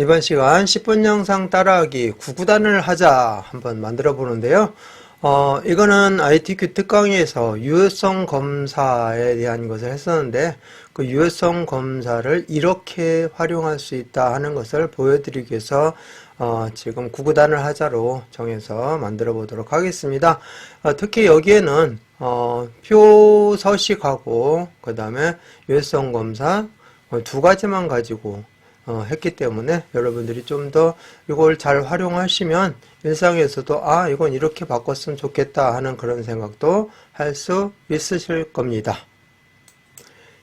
이번 시간 10분 영상 따라하기 9구단을 하자 한번 만들어 보는데요. 어, 이거는 ITQ 특강에서 유효성 검사에 대한 것을 했었는데 그 유효성 검사를 이렇게 활용할 수 있다 하는 것을 보여드리기 위해서 어, 지금 9구단을 하자로 정해서 만들어 보도록 하겠습니다. 어, 특히 여기에는 어, 표 서식하고 그 다음에 유효성 검사 어, 두 가지만 가지고 어, 했기 때문에 여러분들이 좀 더 이걸 잘 활용하시면 일상에서도 아 이건 이렇게 바꿨으면 좋겠다 하는 그런 생각도 할 수 있으실 겁니다.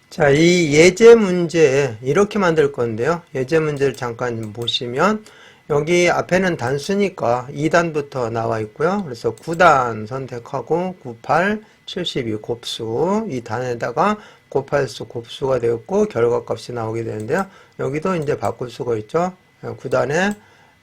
자, 이 예제 문제 이렇게 만들 건데요. 예제 문제를 잠깐 보시면 여기 앞에는 단수니까 2단부터 나와 있고요. 그래서 9단 선택하고 98, 72 곱수 이 단에다가 곱할 수 곱수가 되었고 결과값이 나오게 되는데요. 여기도 이제 바꿀 수가 있죠. 9단에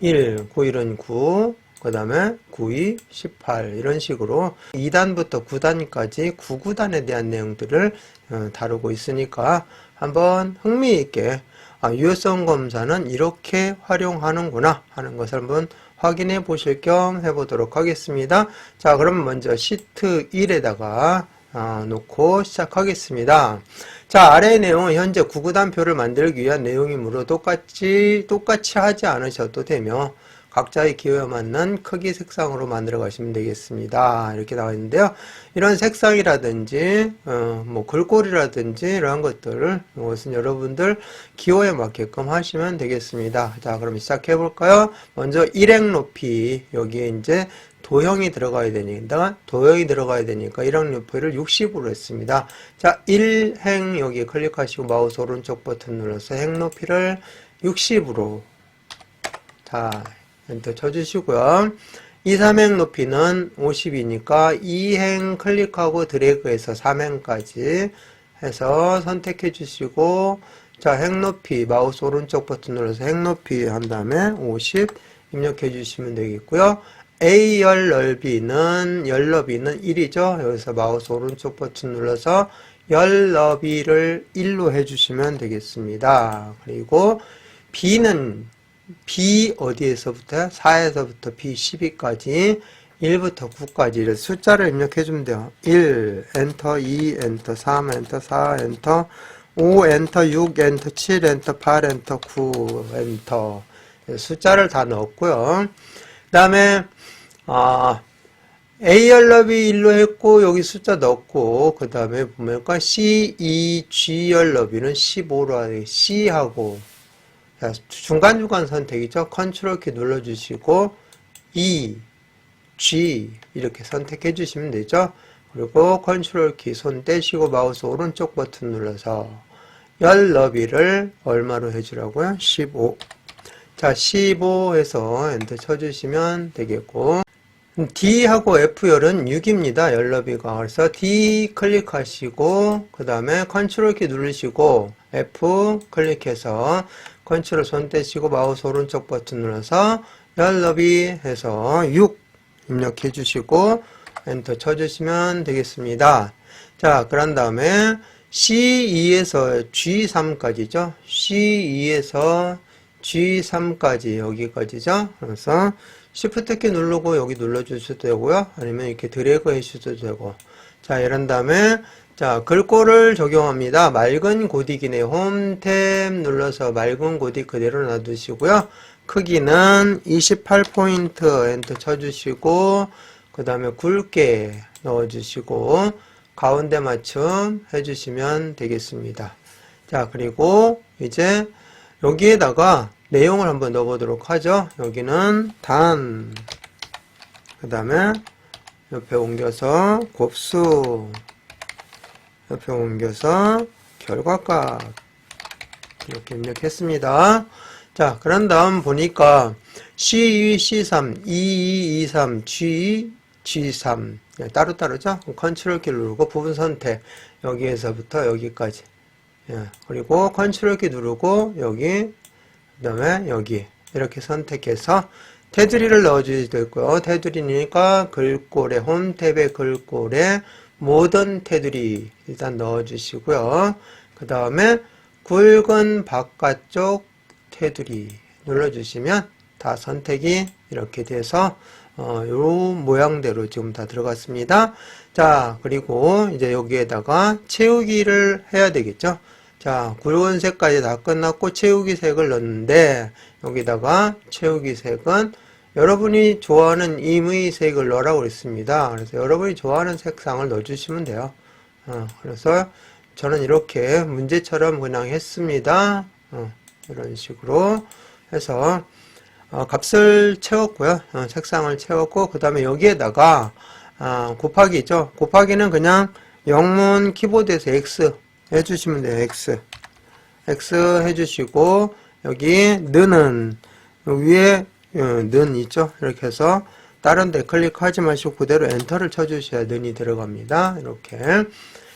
1, 9일은 9, 그 다음에 92, 18 이런 식으로 2단부터 9단까지 9구단에 대한 내용들을 어, 다루고 있으니까 한번 흥미있게 아, 유효성 검사는 이렇게 활용하는구나 하는 것을 한번 확인해 보실 겸 해보도록 하겠습니다. 자, 그럼 먼저 시트 1에다가 어, 놓고 시작하겠습니다. 자, 아래 내용은 현재 구구단표를 만들기 위한 내용이므로 똑같이, 똑같이 하지 않으셔도 되며, 각자의 기호에 맞는 크기 색상으로 만들어 가시면 되겠습니다. 이렇게 나와 있는데요. 이런 색상이라든지, 어, 뭐, 글꼴이라든지, 이러한 것들을, 이것은 여러분들 기호에 맞게끔 하시면 되겠습니다. 자, 그럼 시작해 볼까요? 먼저 일행 높이, 여기에 이제 도형이 들어가야 되니까 도형이 들어가야 되니까 1행 높이를 60으로 했습니다. 자, 1행 여기 클릭하시고 마우스 오른쪽 버튼 눌러서 행 높이를 60으로 자, 엔터 쳐주시고요. 2, 3행 높이는 50이니까 2행 클릭하고 드래그해서 3행까지 해서 선택해 주시고 자, 행 높이 마우스 오른쪽 버튼 눌러서 행 높이 한 다음에 50 입력해 주시면 되겠고요. A열 넓이는 열 너비는 1이죠. 여기서 마우스 오른쪽 버튼 눌러서 열 너비를 1로 해주시면 되겠습니다. 그리고 B는 B 어디에서부터 4에서부터 B 12까지 1부터 9까지 숫자를 입력해 주면 돼요. 1 엔터 2 엔터 3 엔터 4 엔터 5 엔터 6 엔터 7 엔터 8 엔터 9 엔터 숫자를 다 넣었고요. 그 다음에 아, 너비 1로 했고 여기 숫자 넣고 그 다음에 보니까 C, E, G열 너비는 15로 하는 C하고 자, 중간중간 선택이죠. 컨트롤 키 눌러주시고 E, G 이렇게 선택해 주시면 되죠. 그리고 컨트롤 키 손 떼시고 마우스 오른쪽 버튼 눌러서 열 너비를 얼마로 해주라고요? 15 자, 15 해서 엔터 쳐주시면 되겠고 D하고 F열은 6입니다. 열너비가. 그래서 D 클릭하시고 그 다음에 컨트롤 키 누르시고 F 클릭해서 컨트롤 손 떼시고 마우스 오른쪽 버튼 눌러서 열너비 해서 6 입력해 주시고 엔터 쳐주시면 되겠습니다. 자, 그런 다음에 C2에서 G3까지죠. C2에서 G3까지 여기까지죠. 그래서 Shift 키 누르고 여기 눌러주셔도 되고요. 아니면 이렇게 드래그 해주셔도 되고. 자, 이런 다음에 자, 글꼴을 적용합니다. 맑은 고딕이네. 홈탭 눌러서 맑은 고딕 그대로 놔두시고요. 크기는 28포인트 엔터 쳐주시고 그 다음에 굵게 넣어주시고 가운데 맞춤 해주시면 되겠습니다. 자, 그리고 이제 여기에다가 내용을 한번 넣어 보도록 하죠. 여기는 단, 그 다음에 옆에 옮겨서 곱수, 옆에 옮겨서 결과값 이렇게 입력했습니다. 자, 그런 다음 보니까 C2, C3, E2, E3, G, G3 따로따로죠? 컨트롤 키 누르고 부분 선택 여기에서부터 여기까지 예, 그리고 컨트롤 키 누르고 여기 그 다음에 여기 이렇게 선택해서 테두리를 넣어주셔도 되고요. 테두리니까 글꼴에 홈 탭의 글꼴에 모든 테두리 일단 넣어주시고요. 그 다음에 굵은 바깥쪽 테두리 눌러주시면 다 선택이 이렇게 돼서 어, 요 모양대로 지금 다 들어갔습니다. 자, 그리고 이제 여기에다가 채우기를 해야 되겠죠. 자, 굵은 색까지 다 끝났고 채우기 색을 넣는데 여기다가 채우기 색은 여러분이 좋아하는 임의 색을 넣으라고 그랬습니다. 그래서 여러분이 좋아하는 색상을 넣어주시면 돼요. 어, 그래서 저는 이렇게 문제처럼 그냥 했습니다. 어, 이런 식으로 해서 어, 값을 채웠고요. 어, 색상을 채웠고 그 다음에 여기에다가 아, 곱하기죠. 곱하기는 그냥 영문 키보드에서 X 해주시면 돼요. X X 해주시고 여기 는은 위에 어, 는 있죠. 이렇게 해서 다른 데 클릭하지 마시고 그대로 엔터를 쳐주셔야 는이 들어갑니다. 이렇게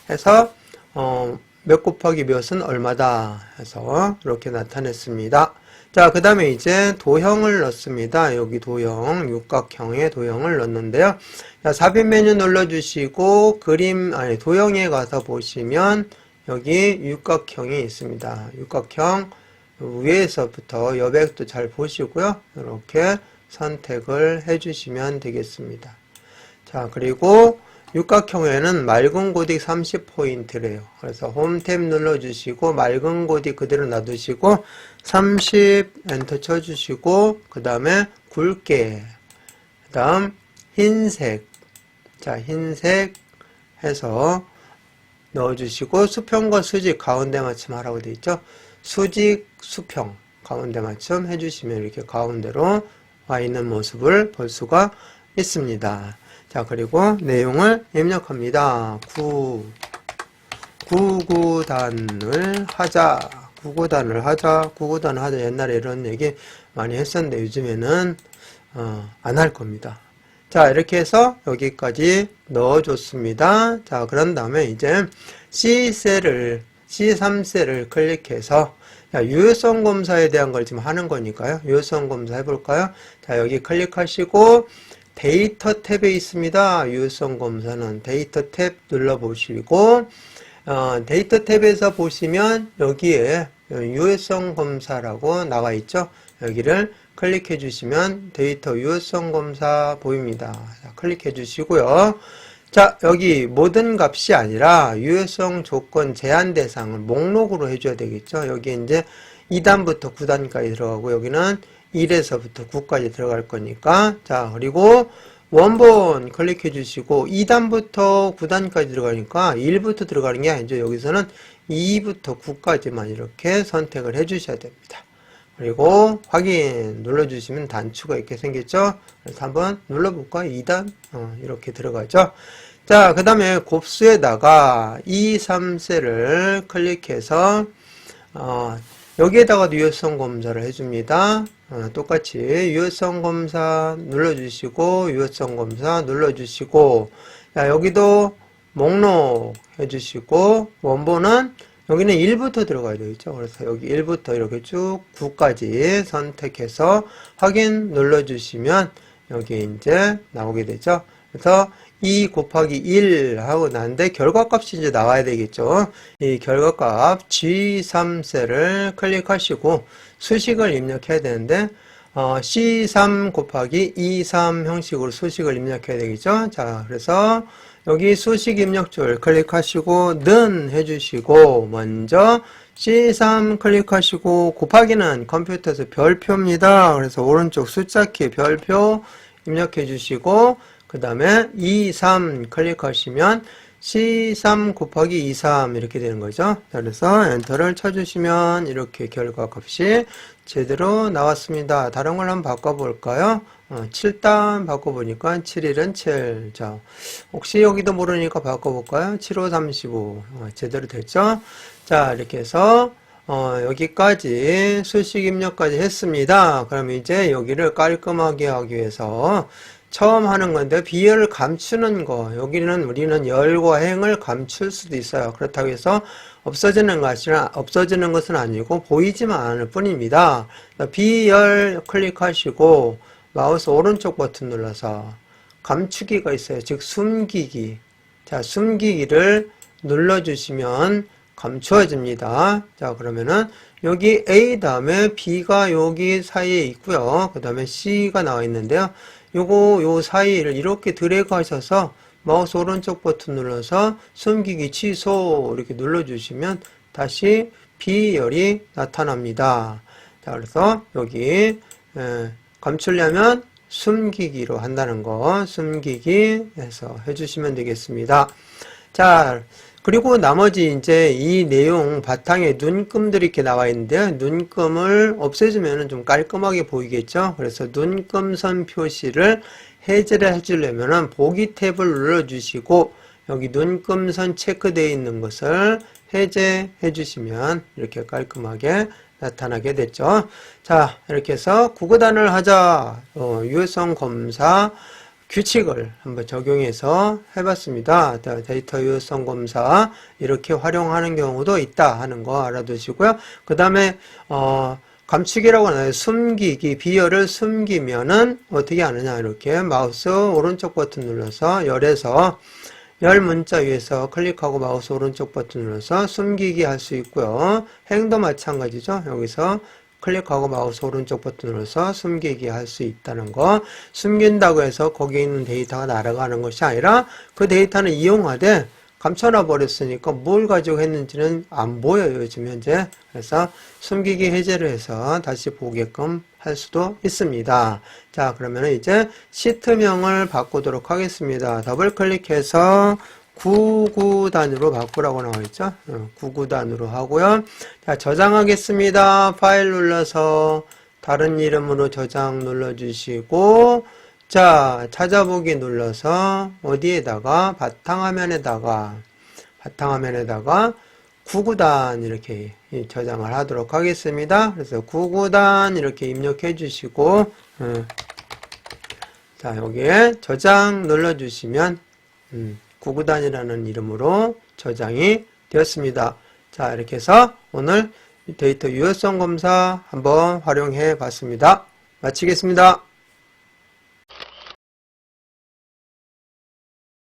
해서 어, 몇 곱하기 몇은 얼마다 해서 이렇게 나타냈습니다. 자, 그 다음에 이제 도형을 넣습니다. 여기 도형, 육각형의 도형을 넣는데요. 자, 삽입 메뉴 눌러주시고, 그림, 아니, 도형에 가서 보시면, 여기 육각형이 있습니다. 육각형, 위에서부터 여백도 잘 보시고요. 이렇게 선택을 해주시면 되겠습니다. 자, 그리고 육각형에는 맑은 고딕 30포인트래요. 그래서 홈탭 눌러주시고 맑은 고딕 그대로 놔두시고 30 엔터 쳐주시고 그 다음에 굵게 그 다음 흰색 자 흰색 해서 넣어주시고 수평과 수직 가운데 맞춤 하라고 되어 있죠. 수직 수평 가운데 맞춤 해주시면 이렇게 가운데로 와 있는 모습을 볼 수가 있습니다. 자, 그리고 내용을 입력합니다. 구, 구구단을 하자. 구구단을 하자. 구구단을 하자. 옛날에 이런 얘기 많이 했었는데 요즘에는 어, 안 할 겁니다. 자, 이렇게 해서 여기까지 넣어줬습니다. 자, 그런 다음에 이제 C셀을, C3셀을 클릭해서 자, 유효성 검사에 대한 걸 지금 하는 거니까요. 유효성 검사 해볼까요? 자, 여기 클릭하시고 데이터 탭에 있습니다. 유효성 검사는 데이터 탭 눌러보시고 어, 데이터 탭에서 보시면 여기에 유효성 검사라고 나와 있죠. 여기를 클릭해 주시면 데이터 유효성 검사 보입니다. 자, 클릭해 주시고요. 자, 여기 모든 값이 아니라 유효성 조건 제한 대상을 목록으로 해줘야 되겠죠. 여기 이제 2단부터 9단까지 들어가고 여기는 1에서부터 9까지 들어갈 거니까 자 그리고 원본 클릭해 주시고 2단부터 9단까지 들어가니까 1부터 들어가는 게 아니죠 여기서는 2부터 9까지만 이렇게 선택을 해 주셔야 됩니다 그리고 확인 눌러 주시면 단추가 이렇게 생겼죠? 그래서 한번 눌러 볼까요 2단? 어, 이렇게 들어가죠? 자 그 다음에 곱수에다가 2, 3셀을 클릭해서 어, 여기에다가 유효성 검사를 해줍니다. 어, 똑같이 유효성 검사 눌러주시고 유효성 검사 눌러주시고 자, 여기도 목록 해주시고 원본은 여기는 1부터 들어가야 되겠죠. 그래서 여기 1부터 이렇게 쭉 9까지 선택해서 확인 눌러주시면 여기 이제 나오게 되죠. 그래서 2 곱하기 1 하고 난데 결과값이 이제 나와야 되겠죠. 이 결과값 G3셀을 클릭하시고 수식을 입력해야 되는데 어, C3 곱하기 23 형식으로 수식을 입력해야 되겠죠. 자, 그래서 여기 수식 입력줄 클릭하시고 는 해주시고 먼저 C3 클릭하시고 곱하기는 컴퓨터에서 별표입니다. 그래서 오른쪽 숫자키 별표 입력해 주시고 그 다음에 2, 3 클릭하시면 C3 곱하기 2, 3 이렇게 되는 거죠. 자, 그래서 엔터를 쳐주시면 이렇게 결과 값이 제대로 나왔습니다. 다른 걸 한번 바꿔볼까요? 어, 7단 바꿔보니까 7일은 7. 자, 혹시 여기도 모르니까 바꿔볼까요? 7, 5, 35. 어, 제대로 됐죠? 자, 이렇게 해서 어, 여기까지 수식 입력까지 했습니다. 그럼 이제 여기를 깔끔하게 하기 위해서 처음 하는 건데 비열을 감추는 거. 여기는 우리는 열과 행을 감출 수도 있어요. 그렇다고 해서 없어지는 것이 없어지는 것은 아니고 보이지만 않을 뿐입니다. 비열 클릭하시고 마우스 오른쪽 버튼 눌러서 감추기가 있어요. 즉 숨기기. 자 숨기기를 눌러주시면 감추어집니다. 자, 그러면은 여기 A 다음에 B가 여기 사이에 있고요. 그 다음에 C가 나와 있는데요. 요거 요 사이를 이렇게 드래그 하셔서 마우스 오른쪽 버튼 눌러서 숨기기 취소 이렇게 눌러주시면 다시 B열이 나타납니다. 자, 그래서 여기 에, 감추려면 숨기기로 한다는 거 숨기기 해서 해주시면 되겠습니다. 자, 그리고 나머지 이제 이 내용 바탕에 눈금들이 이렇게 나와 있는데요. 눈금을 없애주면 좀 깔끔하게 보이겠죠. 그래서 눈금선 표시를 해제를 해주려면 보기 탭을 눌러주시고 여기 눈금선 체크되어 있는 것을 해제해 주시면 이렇게 깔끔하게 나타나게 됐죠. 자, 이렇게 해서 구구단을 하자. 어, 유효성 검사 규칙을 한번 적용해서 해봤습니다. 자, 데이터 유효성 검사 이렇게 활용하는 경우도 있다 하는 거 알아두시고요. 그 다음에 어, 감추기라고 하나요? 숨기기, 비열을 숨기면은 어떻게 하느냐 이렇게 마우스 오른쪽 버튼 눌러서 열에서 열 문자 위에서 클릭하고 마우스 오른쪽 버튼 눌러서 숨기기 할 수 있고요. 행도 마찬가지죠. 여기서 클릭하고 마우스 오른쪽 버튼 눌러서 숨기기 할 수 있다는 거. 숨긴다고 해서 거기에 있는 데이터가 날아가는 것이 아니라 그 데이터는 이용하되 감춰놔 버렸으니까 뭘 가지고 했는지는 안 보여요, 요즘 현재. 그래서 숨기기 해제를 해서 다시 보게끔 할 수도 있습니다. 자, 그러면 이제 시트명을 바꾸도록 하겠습니다. 더블 클릭해서 99단으로 바꾸라고 나와 있죠. 99단으로 하고요. 자, 저장하겠습니다. 파일 눌러서 다른 이름으로 저장 눌러주시고, 자, 찾아보기 눌러서 어디에다가 바탕화면에다가 바탕화면에다가 99단 이렇게 저장을 하도록 하겠습니다. 그래서 99단 이렇게 입력해 주시고 음, 자 여기에 저장 눌러 주시면 음, 99단이라는 이름으로 저장이 되었습니다. 자 이렇게 해서 오늘 데이터 유효성 검사 한번 활용해 봤습니다. 마치겠습니다.